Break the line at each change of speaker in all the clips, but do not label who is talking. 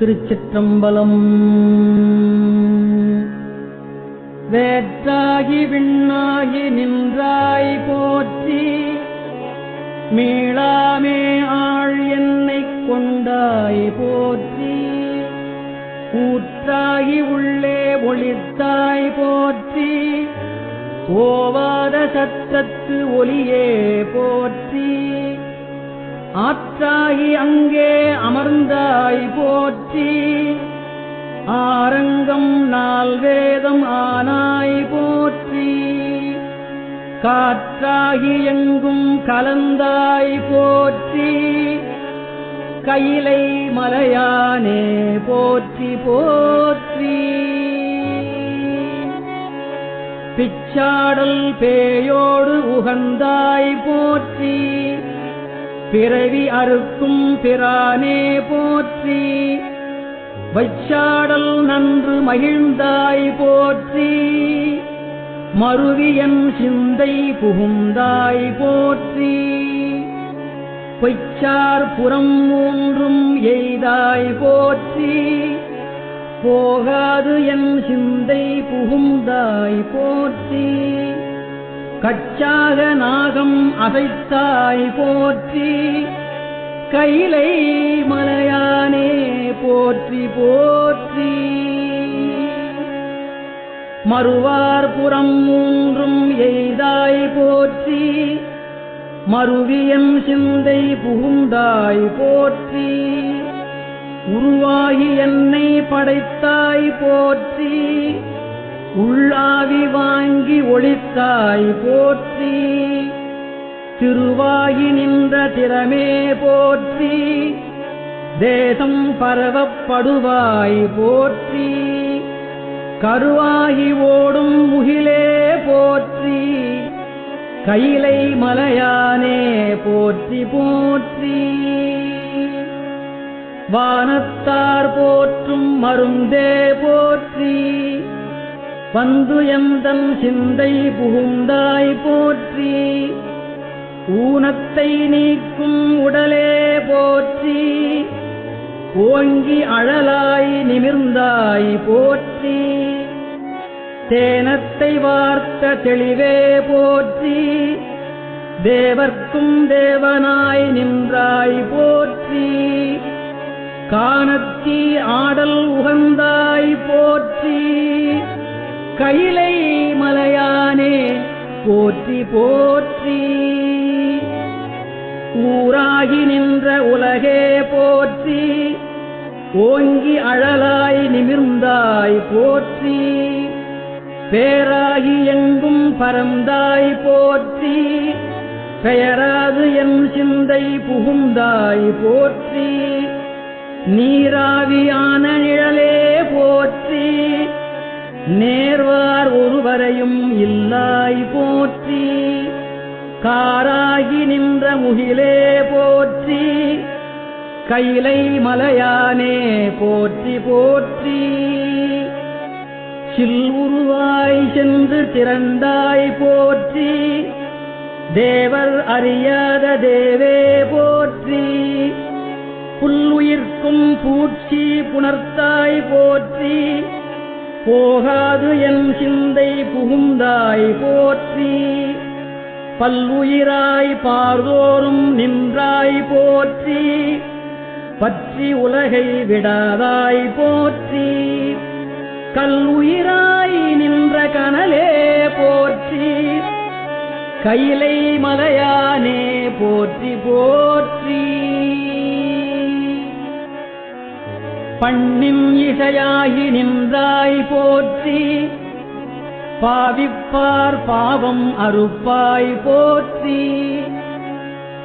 திருச்சிற்றம்பலம். வேற்றாகி விண்ணாகி நின்றாய் போற்றி மீளாமே ஆள் என்னை கொண்டாய் போற்றி. ஊற்றாகி உள்ளே ஒளித்தாய் போற்றி போவாத சத்தத்து ஒளியே போற்றி. ஆற்றாகி அங்கே அமர்ந்தாய் போற்றி. ஆரங்கம் நாள் வேதம் ஆனாய் போற்றி. காற்றாகி எங்கும் கலந்தாய் போற்றி. கையிலை மலையானே போற்றி போற்றி. பிச்சாடல் பேயோடு உகந்தாய் போற்றி. பிறவி அறுக்கும் பிரானே போற்றி. வைச்சாடல் நன்று மகிழ்ந்தாய் போற்றி. மருவியன் சிந்தை புகுந்தாய் போற்றி. பொய்ச்சார் புறம் மூன்றும் எய்தாய் போற்றி. போகாது என் சிந்தை புகுந்தாய் போற்றி. கச்சாக நாகம் அசைத்தாய் போற்றி கைலை மலையானே போற்றி போற்றி. மறுவார்புறம் மூன்றும் எய்தாய் போற்றி மறுவியம் சிந்தை புகுந்தாய் போற்றி. உருவாகி என்னை படைத்தாய் போற்றி உள்ளாவி வாங்கி ஒளித்தாய் போற்றி. திருவாயி நின்ற திறமே போற்றி. தேசம் பரவப்படுவாய் போற்றி. கருவாகி ஓடும் முகிலே போற்றி. கைலை மலையானே போற்றி போற்றி. வானத்தார் போற்றும் மருந்தே போற்றி. வந்து எந்தன் சிந்தை புகுந்தாய் போற்றி. ஊனத்தை நீக்கும் உடலே போற்றி. ஓங்கி அழலாய் நிமிர்ந்தாய் போற்றி. தேனத்தை வார்த்த தெளிவே போற்றி. தேவர்க்கும் தேவனாய் நின்றாய் போற்றி. காணத்தி ஆடல் உகந்தாய் போற்றி. கைலை மலையானே போற்றி போற்றி. ஊராகி நின்ற உலகே போற்றி. ஓங்கி அழலாய் நிமிர்ந்தாய் போற்றி. பேராகி எங்கும் பரந்தாய் போற்றி. பெயராது என் சிந்தை புகுந்தாய் போற்றி. நீராவியான நிழலே போற்றி. நேர்வார் ஒருவரையும் இல்லாய் போற்றி காராகி நின்ற முகிலே போற்றி கைலை மலையானே போற்றி போற்றி. சில்வுருவாய் சென்று திரண்டாய் போற்றி தேவர் அறியாத தேவே போற்றி. புல்லுயிர்க்கும் பூச்சி புணர்த்தாய் போற்றி போகாது என் சிந்தை புகுந்தாய் போற்றி. பல்லுயிராய் பார்தோறும் நின்றாய் போற்றி. பற்றி உலகை விடாதாய் போற்றி. கல்லுயிராய் நின்ற கனலே போற்றி. கையிலை மலையானே போற்றி போற்றி. பண்ணின் இசையாகி நின்றாய் போற்றி. பாவிப்பார் பாவம் அறுப்பாய் போற்றி.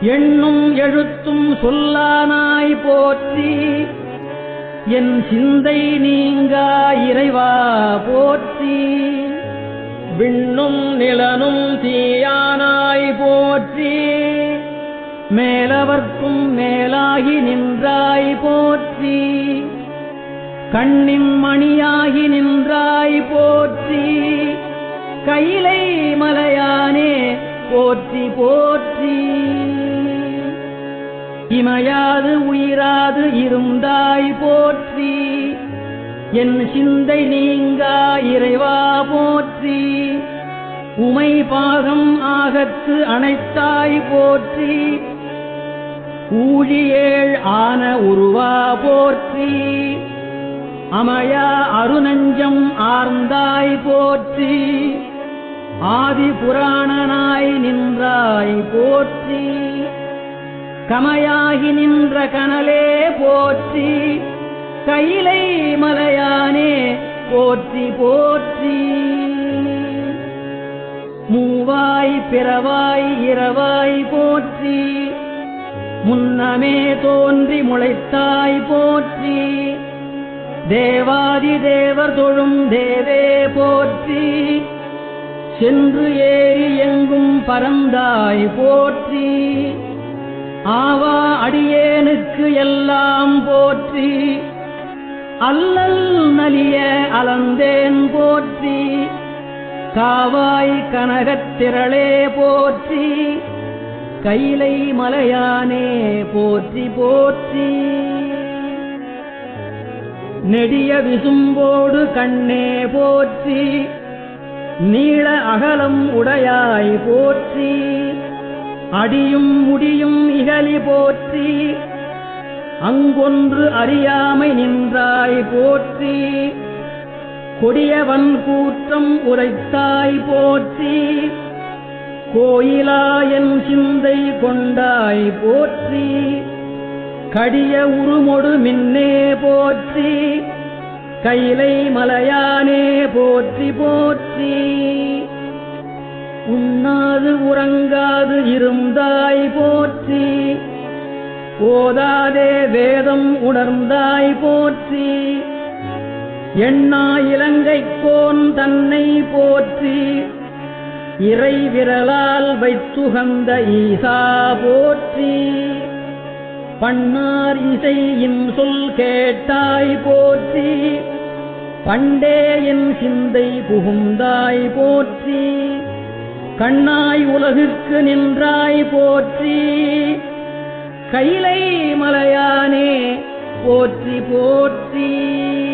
எண்ணும் எழுத்தும் சொல்லானாய் போற்றி. என் சிந்தை நீங்கா இறைவா போற்றி. விண்ணும் நிலனும் தீயானாய் போற்றி. மேலவர்க்கும் மேலாகி நின்றாய் போற்றி. கண்ணின் மணியாகி நின்றாய் போற்றி. கையிலை மலையானே போற்றி போற்றி. இமையாது உயிராது இருந்தாய் போற்றி. என் சிந்தை நீங்கா இறைவா போற்றி. உமை பாகம் ஆகத்து அனைத்தாய் போற்றி. ஊழியேள் ஆன உருவா போற்றி. அமயா அருநஞ்சம் ஆர்ந்தாய் போற்றி ஆதி புராணனாய் நின்றாய் போற்றி கமையாகி நின்ற கனலே போற்றி கையிலை மலையானே போற்றி போற்றி. மூவாய் பிறவாய் இரவாய் போற்றி முன்னமே தோன்றி முளைத்தாய் போற்றி. தேவாதி தேவர் தொழும் தேவே போற்றி. சென்று ஏறி எங்கும் பரந்தாய் போற்றி. ஆவா அடியேனுக்கு எல்லாம் போற்றி. அல்லல் நலிய அலந்தேன் போற்றி. காவாய் கனகத்திரளே போற்றி. கைலை மலையானே போற்றி போற்றி. நெடிய விசும்போடு கண்ணே போற்றி நீள அகலம் உடையாய் போற்றி அடியும் முடியும் இகலி போற்றி அங்கொன்று அறியாமை நின்றாய் போற்றி கொடியவன் கூற்றம் உரைத்தாய் போற்றி கோயிலா என் சிந்தை கொண்டாய் போற்றி கடிய உருமொடு மின்னே போற்றி கைலை மலையானே போற்றி போற்றி. உண்ணாது உறங்காது இருந்தாய் போற்றி ஓதாதே வேதம் உணர்ந்தாய் போற்றி. எண்ணா இலங்கைக்கோன் தன்னை போற்றி இறை விரலால் வைத்துகந்த ஈசா போற்றி. பண்ணார் இசையின் சொல் கேட்டாய் போற்றி. பண்டே சிந்தை புகுந்தாய் போற்றி. கண்ணாய் உலகுக்கு நின்றாய் போற்றி. கைலை மலையானே போற்றி போற்றி.